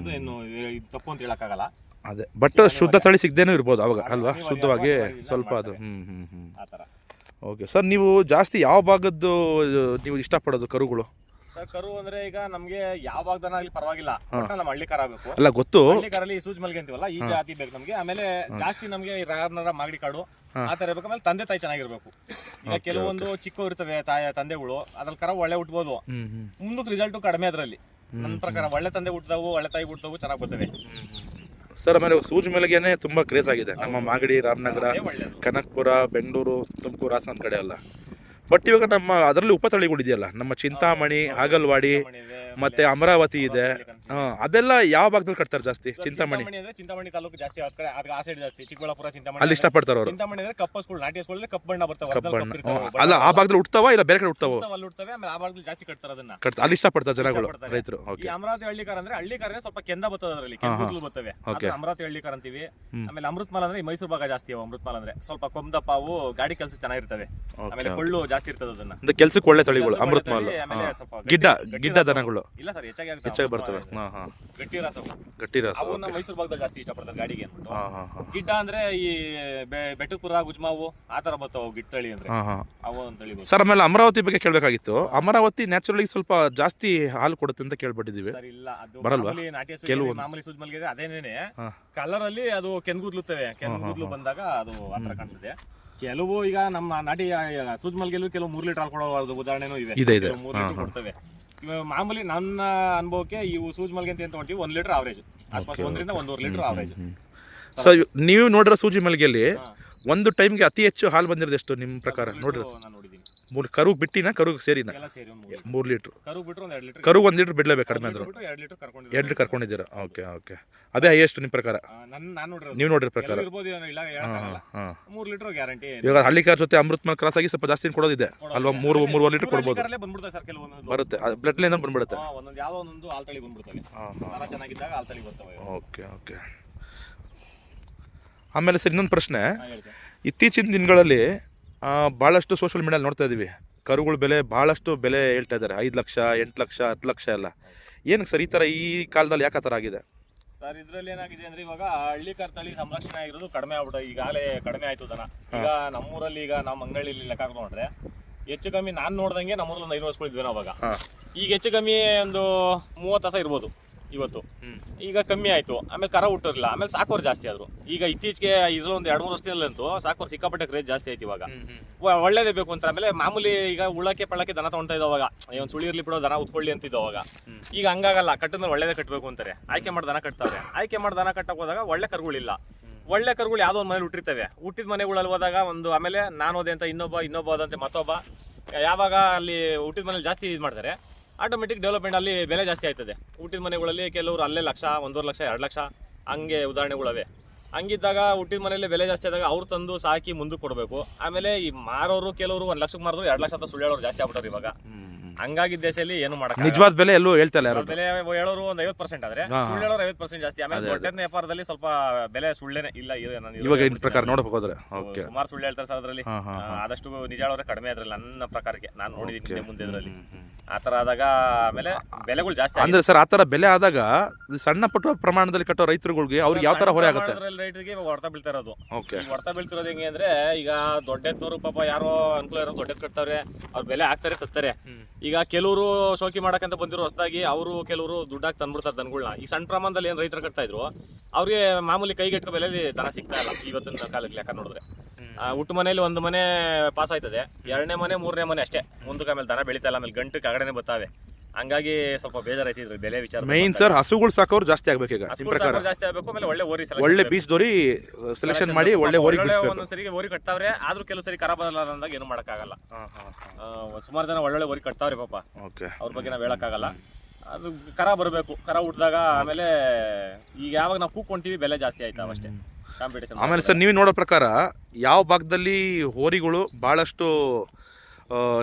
ಇದು ತಪ್ಪು ಅಂತ ಹೇಳಕ್ಕಾಗಲ್ಲ ಅದೇ ಬಟ್ ಶುದ್ಧ ತಳಿ ಸಿಗದೇನೂ ಇರ್ಬೋದು ಅವಾಗ ಅಲ್ವಾ? ಶುದ್ಧವಾಗಿ ಸ್ವಲ್ಪ ಅದು. ಮಾಡ್ತಾರೆ. ಹ್ಞೂ ಹ್ಞೂ ಹ್ಞೂ ಆ ಥರ. ಓಕೆ ಸರ್ ನೀವು ಜಾಸ್ತಿ ಯಾವ ಭಾಗದ್ದು ನೀವು ಇಷ್ಟಪಡೋದು ಕರುಗಳು? ಸರ್ ಕರು ಅಂದ್ರೆ ಈಗ ನಮ್ಗೆ ಯಾವ ಭಾಗದನಾಗ್ಲಿ ಪರವಾಗಿಲ್ಲ. ಒಟ್ನಲ್ಲಿ ನಮ್ಮ ಹಳ್ಳಿ ಕರ ಆಗಬೇಕು. ಅಲ್ಲ ಗೊತ್ತು. ಹಳ್ಳಿ ಕರಲ್ಲಿ ಸೂಜ್ ಮಲ್ಗೆ ಅಂತೀವಲ್ಲ ಈ ಜಾತಿ ಬೇಕು ನಮ್ಗೆ. ಆಮೇಲೆ ಜಾಸ್ತಿ ನಮ್ಗೆ ರಾರ್ನರ ಮಾಗಡಿ ಕಾಡು. ಆ ತರ ಇರ್ಬೇಕು. ಆಮೇಲೆ ತಂದೆ ತಾಯಿ ಚೆನ್ನಾಗಿರ್ಬೇಕು. ಈಗ ಕೆಲವೊಂದು ಚಿಕ್ಕ ಇರ್ತವೆ ತಾಯ ತಂದೆಗಳು ಅದ್ರಲ್ಲಿ ಕರ ಒಳ್ಳೆ ಹುಟ್ಬೋದು. ಮುಂದಕ್ಕೆ ರಿಸಲ್ಟ್ ಕಡಿಮೆ ಅದ್ರಲ್ಲಿ. ನನ್ನ ಪ್ರಕಾರ ಒಳ್ಳೆ ತಂದೆ ಹುಟ್ಟಿದವು ಒಳ್ಳೆ ತಾಯಿ ಹುಟ್ಟಿದವು ಚೆನ್ನಾಗಿ ಬರ್ತವೆ. ಸರ್ ಆಮೇಲೆ ಸೂಜಿ ಮೇಲೆಗೆನೆ ತುಂಬಾ ಕ್ರೇಜ್ ಆಗಿದೆ. ನಮ್ಮ ಮಾಗಡಿ ರಾಮನಗರ ಕನಕಪುರ ಬೆಂಗಳೂರು ತುಮಕೂರು ಹಾಸನ ಕಡೆ ಎಲ್ಲ. ಬಟ್ ಇವಾಗ ನಮ್ಮ ಅದರಲ್ಲಿ ಉಪತಳಿಗಳಿದೆಯಲ್ಲ ನಮ್ಮ ಚಿಂತಾಮಣಿ ಹಾಗಲ್ವಾಡಿ ಮತ್ತೆ ಅಮರಾವತಿ ಇದೆ. ಅದೆಲ್ಲ ಯಾವ ಭಾಗದಲ್ಲಿ ಕಟ್ತಾರೆ ಜಾಸ್ತಿ? ಚಿಂತಾಮಣಿ. ಚಿಂತಾಮಣಿ ತಾಲೂಕು ಜಾಸ್ತಿ ಆ ಸೈಡ್ ಜಾಸ್ತಿ ಚಿಕ್ಕಬಳ್ಳಾಪುರ ಚಿಂತಾಮಣಿ ಅಲ್ಲಿ ಇಷ್ಟ ಇಷ್ಟಪಡ್ತಾರೆ ಅವರು. ಚಿಂತಾಮಣಿ ಅಂದ್ರೆ ಕಪ್ಪಸ್ಗಳು ನಾಟಿ ಸ್ಕೂಲ್ ಕಪ್ಪ ಬಣ್ಣ ಬರ್ತಾವ ಕಪ್ಪು. ಅಲ್ಲ ಆ ಭಾಗದಲ್ಲಿ ಹುಡ್ತಾವ ಇಲ್ಲ ಬೇರೆ ಕಡೆ ಹುಡ್ತಾವೆ, ಅಲ್ಲಿ ಹುಡ್ತವೆ ಆಮೇಲೆ ಆ ಭಾಗದಲ್ಲಿ ಜಾಸ್ತಿ ಕಟ್ತಾರೆ ಅದನ್ನ. ಕಟ್ ಅಲ್ಲಿ ಇಷ್ಟಪಡ್ತಾರೆ ಜನಗಳು ರೈತರು. ಓಕೆ ಅಮರಾವತಿ ಹಳ್ಳಿಕಾರ ಅಂದ್ರೆ ಹಳ್ಳಿಕಾರ ಸ್ವಲ್ಪ ಕೆಂದ ಬರ್ತದೆ ಅದರಲ್ಲಿ ಹಾ. ಬರ್ತವೆ. ಅಮರಾವತಿ ಹಳ್ಳಿಕಾರ ಅಂತೀವಿ. ಆಮೇಲೆ ಅಮೃತಮಾಲ್ ಅಂದ್ರೆ ಈ ಮೈಸೂರು ಭಾಗ ಜಾಸ್ತಿ ಅಮೃತ್ ಅಮೃತಮಾಲ್ ಅಂದ್ರೆ. ಸ್ವಲ್ಪ ಕೊಂದಪ್ಪ ಅವು ಗಾಡಿ ಕೆಲಸ ಚೆನ್ನಾಗಿರ್ತವೆ. ಆಮೇಲೆ ಕೊಳ್ಳು ಜಾಸ್ತಿ ಇರ್ತದೆ ಅದನ್ನ. ಅಂದ್ರೆ ಕೆಲ್ಸಕ್ಕೆ ಒಳ್ಳೆ ತಳಿಗಳು ಅಮೃತ ಆಮೇಲೆ ಸ್ವಲ್ಪ ಗಟ್ಟಿ- ಗಿಡ್ಡ ಗಿಡ್ಡ ರಸ. ದನಗಳು. ಇಲ್ಲ ಸರ್ ಹೆಚ್ಚಾಗಿ ಆಗ್ತವೆ ಹೆಚ್ಚಾಗಿ ಬರ್ತವೆ. ಹಾ ಹಾ. ಗಟ್ಟಿ ರಸ. ಗಟ್ಟಿ ರಸ ಅವನ್ನ ಮೈಸೂರು ಭಾಗದಲ್ಲಿ ಜಾಸ್ತಿ ಇಷ್ಟಪಡ್ತಾರೆ ಗಾಡಿಗೆ ಅಂದ್ಬಿಟ್ಟು. ಹಾ ಹಾ ಹಾ. ಗಿಡ್ಡ ಅಂದ್ರೆ ಈ ಬೆ- ಬೆಟ್ಟಪುರ ಗುಜ್ಮಾವು ಆ ತರ ಬರ್ತಾವ ಗಿಡ್ಡ ತಳಿ ಅಂದ್ರೆ. ಹಾ ಹಾ. ಅವು ಒಂದು ತಳಿ ಬರ್ತವೆ. ಸರ್ ಆಮೇಲೆ ಅಮರಾವತಿ ಬಗ್ಗೆ ಕೇಳಬೇಕಾಗಿತ್ತು. ಅಮರಾವತಿ ನ್ಯಾಚುರಲಿ ಸ್ವಲ್ಪ ಜಾಸ್ತಿ ಹಾಲು ಕೊಡುತ್ತೆ ಅಂತ ಕೇಳ್ಬಿಟ್ಟಿದೀವಿ ಸರ್ ಇಲ್ಲ ಅದು ಬರಲ್ವಾ? ಮಾಮೂಲಿ ನಾಟಿ ಹಸು. ಮಾಮೂಲಿ ಸೂಜ್ ಮಲ್ಗಿದೆ ಅದೇನೇನೆ. ಹಾ. ಕಲರ್ ಅಲ್ಲಿ ಅದು ಕೆಂದ್ಗುದ್ಲುತ್ತವೆ ಕೆಂದ್ಗುದ್ಲು ಬಂದಾಗ ಅದು ಆ ತರ ಕಾಣ್ತದೆ. ಕೆಲವು ಈಗ ನಮ್ಮ ನಾಟಿ ಸೂಜ್ ಮಲ್ಗೆಲ್ಲೂ ಕೆಲವು ಮೂರು ಲೀಟರ್ ಹಾಲು ಕೊಡೋ ಉದಾಹರಣೆನೂ ಇವೆ. ಇದೆ, ಇದೆ. ಕೆಲವು ಮೂರ್ ಲೀಟರ್ ಕೊಡ್ತವೆ. ಇವಾಗ ಮಾಮೂಲಿ ನನ್ನ ಅನುಭವಕ್ಕೆ ಇವು ಸೂಜ್ಗೆ ಅಂತ ಏನ್ ತಗೊಳ್ತೀವಿ? ಒಂದ್ ಲೀಟರ್ ಅವರೇಜ್ ಆಸ್ಪಾಸ್ ಒಂದರಿಂದ ಒಂದೂವರೆ ಲೀಟರ್ ಅವರೇಜ್ ಸೊ ನೀವು ನೋಡಿರೋ ಸೂಜಿ ಮಲ್ಗೆಯಲ್ಲಿ ಒಂದು ಟೈಮ್ಗೆ ಅತಿ ಹೆಚ್ಚು ಹಾಲು ಬಂದಿರೋದು ಎಷ್ಟು ನಿಮ್ಮ ಪ್ರಕಾರ? ನೋಡಿರೋದು. ನಾನು ಮೂರು ಕರು ಬಿಟ್ಟಿನ ಕರುಗೆ ಸೇರಿನ. ಎಲ್ಲ ಸೇರಿ ಒಂದ್ ಮೂರು ಮೂರು ಲೀಟ್ರ್. ಕರು ಬಿಟ್ರು ಒಂದ್ ಎರಡು ಲೀಟರ್ ಕರು ಒಂದು ಲೀಟ್ರ್ ಬಿಡಲೇಬೇಕು ಕಡಿಮೆ ಅಂದ್ರೆ. ಎರಡು ಲೀಟರ್ ಎರಡು ಕರ್ಕೊಂಡಿದ್ದೀರಾ? Okay okay. ಅದೇ ಹೈಯೆಸ್ಟ್ ನಿಮ್ಮ ಪ್ರಕಾರ? ನನ್ನ ನಾನು ನೋಡಿರೋದು ನೀವು ನೋಡಿರ ಪ್ರಕಾರ. ಕೆಲವು ಇರ್ಬೋದು ಏನೋ ಇಲ್ಲ ಹಾಂ ಹೇಳಕ್ಕಾಗಲ್ಲ ಹಾಂ. ಮೂರ್ ಲೀಟರ್ ಗ್ಯಾರಂಟಿ ಇವಾಗ ಹಳ್ಳಿಕಾರ್ ಜೊತೆ ಅಮೃತ್ ಮಲ್ ಕ್ರಾಸ್ ಆಗಿ ಸ್ವಲ್ಪ ಜಾಸ್ತಿ ಕೊಡೋದಿದೆ? ಅಲ್ವಾ? ಮೂರು ಮೂರು ಲೀಟರ್ ಕೊಡ್ಬೋದು. ಬಂದ್ಬಿಡ್ತಾರೆ ಸರ್ ಕೆಲವೊಂದೊಂದು. ಬರುತ್ತೆ. ಬ್ಲಡ್ ಲೈನ್ ಬಂದ್ಬಿಡುತ್ತೆ. ಒಂದೊಂದು ಯಾವ ಒಂದೊಂದು ಆಲ್ತಳಿ ಬಂದ್ಬಿಡ್ತವೆ ಹಾಂ ಹಾಂ. ದನ ಚೆನ್ನಾಗಿದ್ದಾಗ ಆಲ್ತಳಿ ಬರ್ತವೆ. Okay okay. ಆಮೇಲೆ ಸರ್ ಇನ್ನೊಂದು ಪ್ರಶ್ನೆ. ಇತ್ತೀಚಿನ ದಿನಗಳಲ್ಲಿ ಭಾಳಷ್ಟು ಸೋಷಿಯಲ್ ಮೀಡಿಯಲ್ಲಿ ನೋಡ್ತಾ ಇದ್ದೀವಿ ಕರುಗಳ ಬೆಲೆ ಭಾಳಷ್ಟು ಬೆಲೆ ಹೇಳ್ತಾ ಇದ್ದಾರೆ. ಐದು ಲಕ್ಷ ಎಂಟು ಲಕ್ಷ ಹತ್ತು ಲಕ್ಷ ಎಲ್ಲ. ಏನಕ್ಕೆ ಸರ್ ಈ ಥರ ಈ ಕಾಲದಲ್ಲಿ ಯಾಕೆ ಆ ಥರ ಆಗಿದೆ? ಸರ್ ಇದ್ರಲ್ಲಿ ಏನಾಗಿದೆ ಅಂದ್ರೆ ಇವಾಗ ಹಳ್ಳಿ ಕರ್ತಳಿ ಸಂರಕ್ಷಣೆ ಆಗಿರೋದು ಕಡಿಮೆ ಆಗ್ಬಿಟ್ಟು ಈಗಾಗಲೇ ಕಡಿಮೆ ಆಯ್ತು ದನ. ಈಗ ನಮ್ಮೂರಲ್ಲಿ ಈಗ ನಮ್ಮ ಅಂಗಡಿಯಲ್ಲಿ ಲೆಕ್ಕ ನೋಡ್ರೆ ಹೆಚ್ಚು ಕಮ್ಮಿ ನಾನು ನೋಡ್ದಂಗೆ ನಮ್ಮೂರಲ್ಲಿ ಒಂದು ಐನೂರು ವರ್ಷಗಳಿದ್ವಿ ನಾವು ಅವಾಗ ಈಗ ಹೆಚ್ಚು ಕಮ್ಮಿ ಒಂದು ಮೂವತ್ತು ಹಸ ಇರ್ಬೋದು. ಇವತ್ತು. ಈಗ ಕಮ್ಮಿ ಆಯ್ತು. ಆಮೇಲೆ ಕರ ಹುಟ್ಟಿರಲಿಲ್ಲ ಆಮೇಲೆ ಸಾಕೋರು ಜಾಸ್ತಿ ಆದ್ರು. ಈಗ ಇತ್ತೀಚೆಗೆ ಇದ್ರಲ್ಲಿ ಒಂದು ಎರಡು ಮೂರು ವರ್ಷದಲ್ಲಂತೂ ಸಾಕೋರ್ ಸಿಕ್ಕಾಪಟ್ಟೆ ಕ್ರೇಜ್ ಜಾಸ್ತಿ ಆಯ್ತು ಇವಾಗ. ಒಳ್ಳೇದೇ ಬೇಕು ಅಂತ ಆಮೇಲೆ ಮಾಮೂಲಿ ಈಗ ಉಳ್ಳಕ್ಕೆ ಪಳ್ಳಕ್ಕೆ ದನ ತಗೊಂತಾ ಇದ್ದೋ ಅವಾಗ. ಒಂದು ಸುಳಿ ಇರ್ಲಿ ಬಿಡೋ ದನ ಉತ್ಕೊಳ್ಳಿ ಅಂತಿದ್ದೋ ಅವಾಗ. ಈಗ ಹಂಗಾಗಲ್ಲ. ಕಟ್ಟಿದ್ರೆ ಒಳ್ಳೇದೇ ಕಟ್ಟಬೇಕು ಅಂತಾರೆ. ಆಯ್ಕೆ ಮಾಡಿ ದನ ಕಟ್ತಾರೆ. ಆಯ್ಕೆ ಮಾಡಿ ದನ ಕಟ್ಟಕ್ ಹೋದಾಗ ಒಳ್ಳೆ ಕರುಗಳಿಲ್ಲ. ಒಳ್ಳೆ ಕರುಗಳು ಯಾವುದೋ ಒಂದು ಮನೇಲಿ ಹುಟ್ಟಿರ್ತವೆ. ಹುಟ್ಟಿದ ಮನೆಗಳಲ್ಲಿ ಹೋದಾಗ ಒಂದು ಆಮೇಲೆ ನಾನು ಹೋದೆ ಅಂತ ಇನ್ನೊಬ್ಬ ಇನ್ನೊಬ್ಬ ಅದಂತೆ ಮತ್ತೊಬ್ಬ. ಯಾವಾಗ ಅಲ್ಲಿ ಹುಟ್ಟಿದ ಮನೇಲಿ ಜಾಸ್ತಿ ಇದು ಮಾಡ್ತಾರೆ. ಆಟೋಮೆಟಿಕ್ ಡೆವಲಪ್ಮೆಂಟ್ ಅಲ್ಲಿ ಬೆಲೆ ಜಾಸ್ತಿ ಆಯ್ತದೆ. ಹುಟ್ಟಿದ ಮನೆಗಳಲ್ಲಿ ಕೆಲವರು ಅಲ್ಲೇ ಲಕ್ಷ ಒಂದೂವರೆ ಲಕ್ಷ ಎರಡು ಲಕ್ಷ ಹಂಗೆ ಉದಾಹರಣೆಗಳವೆ ಹಂಗಿದ್ದಾಗ ಹುಟ್ಟಿದ ಮನೆಯಲ್ಲಿ ಬೆಲೆ ಜಾಸ್ತಿ ಆದಾಗ ಅವ್ರು ತಂದು ಸಾಕಿ ಮುಂದಕ್ಕೆ ಕೊಡಬೇಕು. ಆಮೇಲೆ ಈ ಮಾರೋರು ಕೆಲವರು ಒಂದ್ ಲಕ್ಷಕ್ಕೆ ಮಾರಿದ್ರು ಎರಡು ಲಕ್ಷ ಅಂತ ಸುಳ್ಳು ಹೇಳೋರು ಜಾಸ್ತಿ ಆಗ್ಬಿಟ್ರು ಇವಾಗ. ಹಂಗಾಗಿ ದೇಶದಲ್ಲಿ ಏನು ಮಾಡಕ್ಕೆ ನಿಜವಾದ ಬೆಲೆ ಎಲ್ಲೂ ಹೇಳ್ತಾ ಇಲ್ಲ ಯಾರು ಬೆಲೆ ಹೇಳೋರು ಒಂದ್ ಐವತ್ತು ಪರ್ಸೆಂಟ್ ಆದ್ರೆ. ಸುಳ್ಳು ಹೇಳೋರು ಐವತ್ತು ಪರ್ಸೆಂಟ್ ಜಾಸ್ತಿ. ಆಮೇಲೆ ದೊಡ್ಡ. ವ್ಯಾಪಾರದಲ್ಲಿ ಸ್ವಲ್ಪ ಬೆಲೆ ಸುಳ್ಳೇನೆ ಇಲ್ಲ ಇದು ನಾನು ಇವಾಗ ಇದ್ರ ಪ್ರಕಾರ ನೋಡಕ್ ಹೋದ್ರೆ. ಓಕೆ. ಸುಮಾರು ಸುಳ್ಳು ಹೇಳ್ತಾರೆ ಸರ್ ಅದರಲ್ಲಿ. ಹಾಂ ಹಾಂ ಆದಷ್ಟು ನಿಜ ಹೇಳೋರೆ ಕಡಿಮೆ ಅದ್ರಲ್ಲಿ ನನ್ನ ಪ್ರಕಾರಕ್ಕೆ ನಾನು ನೋಡಿದ್ದೀನಿ ಹಿಂದೆ ಮುಂದೆ ಇದ್ರಲ್ಲಿ. ಹ್ಮ್. ಆ ತರ ಆದಾಗ ಆಮೇಲೆ ಬೆಲೆಗಳು ಜಾಸ್ತಿ ಅಂದ್ರೆ ಸರ್ ಆತರ ಥರ ಬೆಲೆ ಆದಾಗ ಸಣ್ಣ ಪುಟ್ಟ ಪ್ರಮಾಣದಲ್ಲಿ ಕಟ್ಟೋ ರೈತರುಗಳಿಗೆ ಅವ್ರಿಗೆ ಯಾವ ತರ ಹೊರೆ ಆಗುತ್ತೆ? ರೈತರಿಗೆ ಹೊಡೆತ ಬೀಳ್ತಾ ಇರೋದು ಓಕೆ ಹೊಡೆತ ಬೀಳ್ತಿರೋದು ಹೆಂಗೆ ಅಂದ್ರೆ ಈಗ ದೊಡ್ಡ ನೂರು ಪಾಪ ಯಾರೋ ಅನುಕೂಲ ಇರೋ ದೊಡ್ಡ ಕಟ್ತಾರೆ ಅವ್ರ ಬೆಲೆ ಹಾಕ್ತಾರೆ ತತ್ತಾರೆ ಈಗ ಕೆಲವರು ಶೋಕಿ ಮಾಡಕ್ಕಂತ ಬಂದಿರೋ ಹೊಸದಾಗಿ ಅವರು ಕೆಲವರು ದುಡ್ಡಾಗಿ ತಂದ್ಬಿಡ್ತಾರೆ ದನಗಳನ್ನ ಈ ಸಣ್ಣ ಪ್ರಮಾಣದಲ್ಲಿ ಏನು ರೈತರು ಕಟ್ತಾ ಇದ್ರು ಅವ್ರಿಗೆ ಮಾಮೂಲಿ ಕೈಗೆಟ್ಕೋ ಬೆಲೆಯಲ್ಲಿ ದನ ಸಿಗ್ತಾ ಇಲ್ಲ ಇವತ್ತಿನ ಕಾಲಕ್ಕೆ ಲೆಕ್ಕ ನೋಡಿದ್ರೆ. ಹುಟ್ಟು ಮನೇಲಿ ಒಂದು ಮನೆ ಪಾಸ್ ಆಯ್ತದೆ. ಎರಡನೇ ಮನೆ ಮೂರನೇ ಮನೆ ಅಷ್ಟೇ. ಮುಂದಕ್ಕೆ ಆಮೇಲೆ ದನ ಬೆಳಿತಾ ಇಲ್ಲ ಆಮೇಲೆ ಗಂಟು ಕಗಡೆನೆ ಬರ್ತಾವೆ. ಹಂಗಾಗಿ ಸ್ವಲ್ಪ ಬೇಜಾರೈತಿ ಬೆಲೆ ವಿಚಾರ ಮೈನ್ ಸರ್ ಹಸುಗಳು ಸಾಕೋರು ಜಾಸ್ತಿ ಆಗ್ಬೇಕು ಈಗ ಪ್ರಕಾರ? ಜಾಸ್ತಿ ಆಗ್ಬೇಕು ಆಮೇಲೆ ಒಳ್ಳೆ ಓರಿ ಒಳ್ಳೆ ಬೀಸ್ ದೊರಿ ದೋರಿ ಸೆಲೆಕ್ಷನ್ ಮಾಡಿ ಒಳ್ಳೆ ಓರಿ ಬಿಡಿಸ್ಬೇಕು. ಒಂದೊಂದ್ ಸರಿಗೆ ಓರಿ ಕಟ್ತಾವ್ರೆ ಆದ್ರೂ ಕೆಲವು ಸರಿ ಖರಾಬ್ ಆಗಲ್ಲ ಅಂದಾಗ ಏನು ಮಾಡಕ್ಕಾಗಲ್ಲ. ಸುಮಾರು ಜನ ಒಳ್ಳೊಳ್ಳೆ ಓರಿ ಕಟ್ತಾವ್ರಿ ಪಾಪ. ಓಕೆ ಅವ್ರ ಬಗ್ಗೆ ನಾವು ಹೇಳಕ್ಕಾಗಲ್ಲ. ಅದು ಕರ ಬರಬೇಕು ಕರ ಹುಟ್ಟಿದಾಗ ಆಮೇಲೆ ಈಗ ಯಾವಾಗ ನಾವು ಕೂಕೊಂತೀವಿ ಬೆಲೆ ಜಾಸ್ತಿ ಆಯ್ತಾವ ಅಷ್ಟೇ. ಕಾಂಪಿಟೇಷನ್ ಆಮೇಲೆ ಸರ್ ನೀವು ನೋಡೋ ಪ್ರಕಾರ ಯಾವ ಭಾಗದಲ್ಲಿ ಹೋರಿಗಳು ಭಾಳಷ್ಟು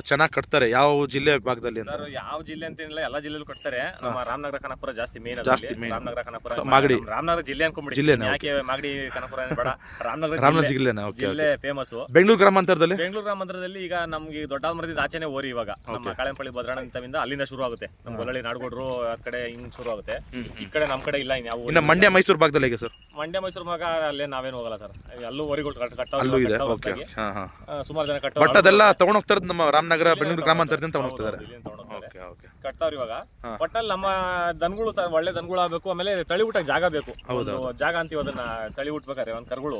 ಚೆನ್ನಾಗಿ ಕಟ್ತಾರೆ. ಯಾವ ಜಿಲ್ಲೆ ಭಾಗದಲ್ಲಿ ಅಂತ? ಸರ್ ಯಾವ ಜಿಲ್ಲೆ ಅಂತ ಎಲ್ಲ ಎಲ್ಲಾ ಜಿಲ್ಲೆಲೂ ಕಟ್ತಾರೆ. ನಮ್ಮ ರಾಮನಗರ ಕನಕಪುರ ಜಾಸ್ತಿ ಮೇನ್ ಜಾಸ್ತಿ main. ರಾಮನಗರ ಕನಕಪುರ ಮಾಗಡಿ. ರಾಮನಗರ ಜಿಲ್ಲೆ ಅನ್ಕೊಂಡ್ಬಿಡಿ. ಜಿಲ್ಲೆನೇ, ಯಾಕೆ ಮಾಗಡಿ ಕನಕಪುರ ಏನ್ ಬೇಡ. ರಾಮನಗರ ರಾಮನಗರ ಜಿಲ್ಲೆ- ಜಿಲ್ಲೆನ? ಓಕೆ ಜಿಲ್ಲೆ ಫೇಮಸ್ ಬೆಂಗಳೂರು ಗ್ರಾಮಾಂತರದಲ್ಲಿ ಬೆಂಗಳೂರು ಗ್ರಾಮಾಂತರದಲ್ಲಿ ಈಗ ನಮ್ಗೆ ದೊಡ್ಡ ಮರದಿಂದ ಆಚೆನೆ ಓರಿ ಇವಾಗ. ನಮ್ಮ. ಕಾಳೆಂಪಳ್ಳಿ ಭದ್ರಾಣ ಅಲ್ಲಿಂದ ಶುರು ಆಗುತ್ತೆ. ನಮ್ಮ ಗೊಲ್ಲಳ್ಳಿ ನಾಡಗೋಡ್ರು ಆ ಕಡೆ ಹಿಂಗ್ ಶುರು ಆಗುತ್ತೆ. ಈ ಕಡೆ ನಮ್ ಕಡೆ ಇಲ್ಲ ಇನ್ಯಾವ ಇನ್ನು ಮಂಡ್ಯ ಮೈಸೂರು ಭಾಗದಲ್ಲಿ ಹೇಗೆ ಸರ್? ಮಂಡ್ಯ ಮೈಸೂರು ಮಗ ಅಲ್ಲೇ ನಾವೇನು ಹೋಗಲ್ಲ ಸರ್. ಅಲ್ಲೂ ಓರಿಗಳು ಕಟ್- ಕಟ್ಟವ್ರು ಅಲ್ಲೂ ಇವಾಗ ಇದೆ. ಕಟ್ಟವ್ರು ಓಕೆ ಹೊಸ್ದಾಗಿ. ಹಾಂ ಹಾಂ. ಆ, ಸುಮಾರು ಜನ ಕಟ್ಟೋ ಬಟ್ ಅದೆಲ್ಲ ತಗೊಂಡೋಗ್ತಾರ ನಮ್ಮ ರಾಮನಗರ ಬೆಂಗಳೂರು ಗ್ರಾಮಾಂತರದಿಂದ ತಗೊಂಡು ಹೋಗ್ತಿದ್ದಾರೆ ಕಟ್ತಾವ್ರಿ ಇವಾಗ. ಒಟ್ಟಲ್ಲಿ ನಮ್ಮ ದನಗಳು ಸರ್ ಒಳ್ಳೆ ದನಗಳು ಆಗ್ಬೇಕು ಆಮೇಲೆ ತಳಿ ಊಟಕ್ಕೆ ಜಾಗ ಬೇಕು. ಹೌದು, ಒಂದು ಜಾಗ ಅಂತೀವಿ ಅದನ್ನ ತಳಿ ಉಟ್ಬೇಕಾರೆ ಒಂದ್ ಕರುಗಳು.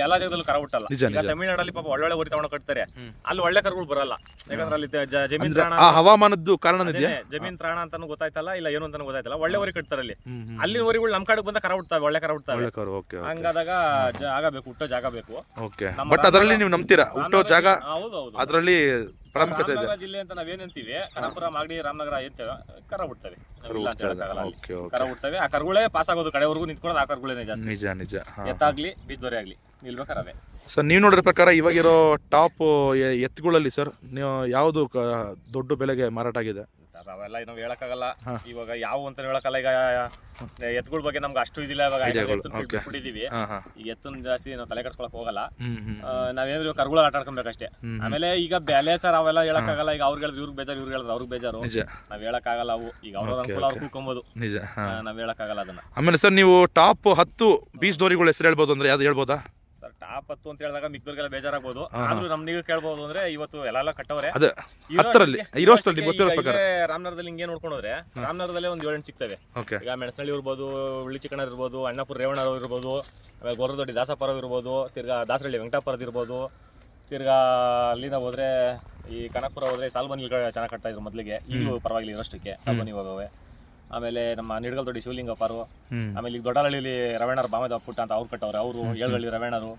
ಎಲ್ಲಾ ಜಾಗದಲ್ಲೂ ಕರ ಹುಟ್ಟಲ್ಲ. ಈಗ. ತಮಿಳ್ನಾಡಲ್ಲಿ ಪಾಪ ಒಳ್ಳೊಳ್ಳೆ ಊರಿ ತಗೊಂಡು ಕಟ್ತಾರೆ. ಅಲ್ಲಿ ಒಳ್ಳೆ ಕರುಗಳು ಬರಲ್ಲ. ಯಾಕಂದ್ರೆ ಅಲ್ಲಿ ಜಮೀನ್ ಆ ಹವಾಮಾನದ್ದು ಕಾರಣ ಜಮೀನ್ ತ್ರಾಣ ಅಂತಾನು ಗೊತ್ತಾಯ್ತಲ್ಲ ಇಲ್ಲ ಏನು ಅಂತಾನು ಗೊತ್ತಾಯ್ತಲ್ಲ. ಒಳ್ಳೆ ಊರಿ ಕಟ್ತಾರೆ ಅಲ್ಲಿ. ಅಲ್ಲಿ. ಅಲ್ಲಿನ ಊರಿಗಳು ನಮ್ ಕಡೆ ಬಂದ ಕರ ಹುಡ್ತಾವೆ ಒಳ್ಳೆ ಕರ ಹುಡ್ತಾವೆ ಒಳ್ಳೆ ಕಾರು ಓಕೆ ಓಕೆ. ಹಂಗಾದಾಗ ಜಾಗ ಬೇಕು ಹುಟ್ಟೋ ಜಾಗ ಬೇಕು. ಬಟ್ ಅದರಲ್ಲಿ ನೀವು ನಂಬ್ತೀರಾ? ಹುಟ್ಟೋ ಜಾಗ ಜಿ- ಹೌದು ಹೌದು ಅದರಲ್ಲಿ ಪ್ರಾಮುಖ್ಯತೆ ಇದೆ. ಜಿಲ್ಲೆ ಅಂತ ನಾವೇನಂತೀವಿ ಕನಪುರ ಮಾಗಡಿ ರಾಮನಗರ ಏನ್ತೇವೆ ಕರ ಬಿಡ್ತವೆ ಇಲ್ಲ ಅಂತ ಹೇಳಕ್ಕಾಗಲ್ಲ ಅಲ್ಲಿ. ಓಕೆ ಕರ ಓಕೆ. ಹುಡ್ತವೆ ಆ ಕರುಗಳೇ ಪಾಸ್ ಆಗೋದು ಕಡೆವರೆಗೂ ನಿಂತ್ಕೊಳ್ಳೋದು ಆ ಕರುಗಳೇನೆ ಜಾಸ್ತಿ. ನಿಜ ನಿಜ. ಆಗ್ಲಿ ಎತ್ತಾಗ್ಲಿ ಬೀಜದೊರೆ ಆಗ್ಲಿ ನಿಲ್ಬೇಕಾರವೆ ಸರ್ ನೀವು ನೋಡಿರೋ ಪ್ರಕಾರ ಇವಾಗಿರೋ ಟಾಪ್ ಎತ್ತುಗಳಲ್ಲಿ ಸರ್ ನೀವು ಯಾವುದು ಕ- ದೊಡ್ಡ ಬೆಲೆಗೆ ಮಾರಾಟ ಆಗಿದೆ? ಸರ್ ಅವೆಲ್ಲ ನಾವು ಹೇಳಕ್ಕಾಗಲ್ಲ. ಇವಾಗ ಯಾವ ಅಂತ ಹೇಳಕ್ಕಲ್ಲ ಈಗ ಎತ್ತುಗಳ ಬಗ್ಗೆ ನಮ್ಗೆ ಅಷ್ಟು ಇದಿಲ್ಲ ಇವಾಗ. ಬಿಟ್ಟಿದೀವಿ. ಈಗ ಎತ್ತನ್ ಜಾಸ್ತಿ ನಾವು ತಲೆ ಕಟ್ಸ್ಕೊಳಕ್ ಹೋಗಲ್ಲ. ನಾವೇನಾದ್ರು ಕರುಗಳು ಆಟ ಆಡ್ಕೊಬೇಕಷ್ಟೇ. ಆಮೇಲೆ ಈಗ ಬೆಲೆ ಸರ್ ಅವೆಲ್ಲ ಹೇಳಕ್ಕಾಗಲ್ಲ. ಈಗ ಅವ್ರಿಗೆ ಹೇಳಿದ್ರು ಇವ್ರಿಗೆ ಬೇಜಾರು ಇವ್ರಿಗೆ ಹೇಳಿದ್ರು ಅವ್ರಿಗೆ ಬೇಜಾರು. ನಾವ್ ಹೇಳಕ್ಕಾಗಲ್ಲ ಅವು. ಈಗ ಅವ್ರ ಅನುಕೂಲ ಅವ್ರು. ಕುಳ್ಕೊಬೋದು ನಿಜ ನಾವ್ ಹೇಳಕ್ಕಾಗಲ್ಲ ಅದನ್ನ. ಆಮೇಲೆ ಸರ್ ನೀವು ಟಾಪ್ ಹತ್ತು ಬೀಚ್ ದೋರಿಗಳ ಹೆಸರು ಹೇಳ್ಬೋದು ಅಂದ್ರೆ ಯಾವ್ದು ಹೇಳ್ಬೋದಾ? ಟಾಪ್ ಅಂತ ಹೇಳಿದಾಗ ಮಿಕ್ದವ್ರಿಗೆಲ್ಲ ಬೇಜಾರಾಗ್ಬೋದು. ಆದ್ರೂ ನಮ್ಗೆ ಕೇಳ್ಬೋದು ಅಂದ್ರೆ ಇವತ್ತು ಎಲ್ಲ ಕಟ್ಟವ್ರೆ. ಅದೇ ಹತ್ತರಲ್ಲಿ ಗೊತ್ತಿರೋ ಪ್ರಕಾರ. ರಾಮನಗರದಲ್ಲಿ ಹಿಂಗೆ ನೋಡ್ಕೊಂಡ್ರೆ ರಾಮನಗರದಲ್ಲೇ ಒಂದ್ ಏಳೆಂಟು ಸಿಗ್ತವೆ. ಈಗ ಮೆಣಸಳ್ಳಿ ಇರ್ಬೋದು ಉಳ್ಳಿ ಚಿಕ್ಕಣ ಇರ್ಬೋದು ಅಣ್ಣಪುರ ರೇವಣ್ಣ ಇರ್ಬೋದು ಆಮೇಲೆ ಗೊರದೊಡ್ಡಿ ದಾಸಪರವ್ ಇರ್ಬೋದು ತಿರ್ಗಾ ದಾಸರಳ್ಳಿ ವೆಂಕಟಾಪುರದ ಇರ್ಬೋದು ತಿರ್ಗಾ ಅಲ್ಲಿಂದ ಹೋದ್ರೆ ಈ ಕನಕಪುರ ಹೋದ್ರೆ ಸಾಲ್ಬನಿ ಚೆನ್ನಾಗಿ ಕಟ್ತಾ ಇದ್ರು ಮೊದಲಿಗೆ. ಈಗಲೂ ಪರವಾಗಿಲ್ಲ ಇರೋಷ್ಟಕ್ಕೆ ಸಾಲ್ಬನಿ ಹೋಗವೆ ಆಮೇಲೆ ನಮ್ಮ ನಿಡ್ಗಲ್ ದೊಡ್ಡ ಶಿವಲಿಂಗಪ್ಪರು ಆಮೇಲೆ ಈಗ ದೊಡ್ಡಹಳ್ಳಿಲಿ ರವೇಣರು ಬಾಮದ ಪುಟ್ಟ ಅಂತ ಅವ್ರು ಕಟ್ಟವ್ರೆ. ಅವರು ಏಳಹಳ್ಳಿ ರವಣ್ಣರು